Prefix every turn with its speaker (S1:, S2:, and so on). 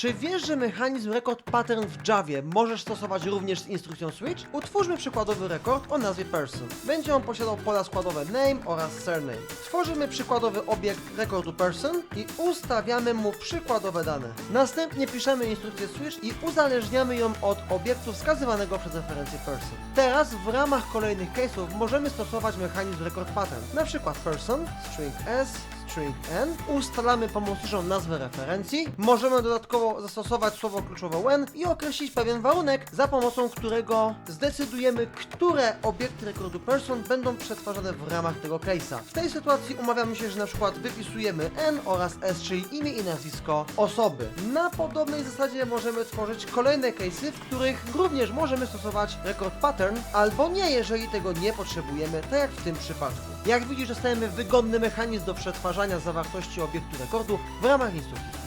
S1: Czy wiesz, że mechanizm record pattern w Javie możesz stosować również z instrukcją switch? Utwórzmy przykładowy rekord o nazwie person. Będzie on posiadał pola składowe name oraz surname. Tworzymy przykładowy obiekt rekordu person i ustawiamy mu przykładowe dane. Następnie piszemy instrukcję switch i uzależniamy ją od obiektu wskazywanego przez referencję person. Teraz w ramach kolejnych case'ów możemy stosować mechanizm record pattern, na przykład person, string s, n, ustalamy pomocniczą nazwę referencji, możemy dodatkowo zastosować słowo kluczowe when i określić pewien warunek, za pomocą którego zdecydujemy, które obiekty rekordu person będą przetwarzane w ramach tego case'a. W tej sytuacji umawiamy się, że na przykład wypisujemy n oraz s, czyli imię i nazwisko osoby. Na podobnej zasadzie możemy tworzyć kolejne case'y, w których również możemy stosować record pattern, albo nie, jeżeli tego nie potrzebujemy, tak jak w tym przypadku. Jak widzisz, dostajemy wygodny mechanizm do przetwarzania zawartości obiektu rekordu w ramach instrukcji.